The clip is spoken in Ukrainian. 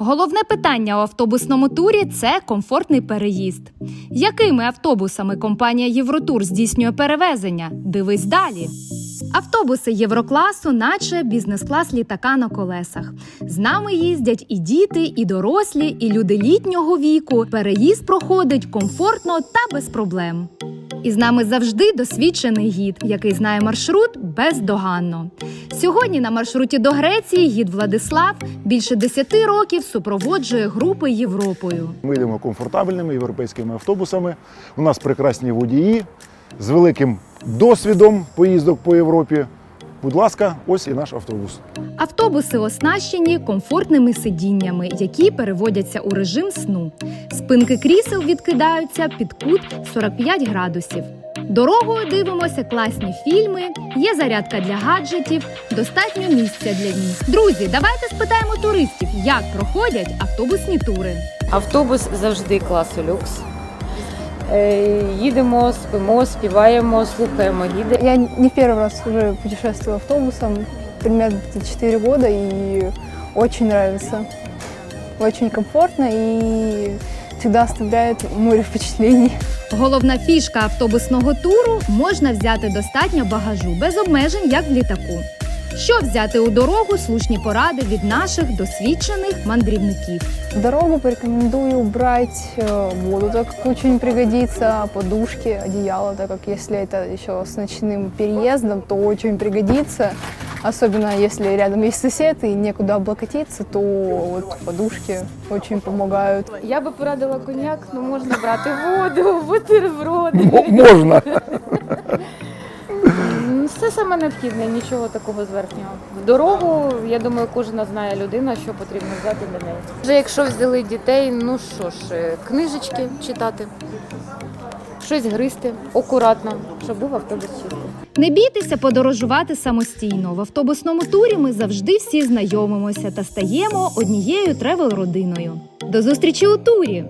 Головне питання у автобусному турі це комфортний переїзд. Якими автобусами компанія Євротур здійснює перевезення? Дивись далі. Автобуси Єврокласу, наче бізнес-клас літака на колесах. З нами їздять і діти, і дорослі, і люди літнього віку. Переїзд проходить комфортно та без проблем. І з нами завжди досвідчений гід, який знає маршрут бездоганно. Сьогодні на маршруті до Греції гід Владислав більше 10 років супроводжує групи Європою. Ми йдемо комфортабельними європейськими автобусами. У нас прекрасні водії з великим досвідом поїздок по Європі. Будь ласка, ось і наш автобус. Автобуси оснащені комфортними сидіннями, які переводяться у режим сну. Спинки крісел відкидаються під кут 45 градусів. Дорогою дивимося класні фільми, є зарядка для гаджетів, достатньо місця для ніг. Друзі, давайте спитаємо туристів, як проходять автобусні тури. Автобус завжди класу люкс. Е, Їдемо, спимо, співаємо, слухаємо гіди. Я не первый раз уже путешествую автобусом, примерно 4 года, и очень нравится. Очень комфортно и всегда оставляет море впечатлений. Головна фішка автобусного туру можна взяти достатньо багажу без обмежень, як в літаку. Що взяти у дорогу, слушні поради від наших досвідчених мандрівників. В дорогу порекомендую брать э, воду, так как очень пригодится, подушки, одеяло, так как если это еще с ночным переездом, то очень пригодится. Особенно если рядом есть сосед и некуда облокотиться, то вот подушки очень помогают. Я би порадила коньяк, ну можна брати воду, бутерброди. Можна. Все саме необхідне, нічого такого зверхнього. В дорогу, я думаю, кожна знає людина, що потрібно взяти для неї. Вже якщо взяли дітей, ну що ж, е, книжечки читати, щось гризти, акуратно, щоб був автобус чистий. Не бійтеся подорожувати самостійно. В автобусному турі ми завжди всі знайомимося та стаємо однією тревел-родиною. До зустрічі у турі!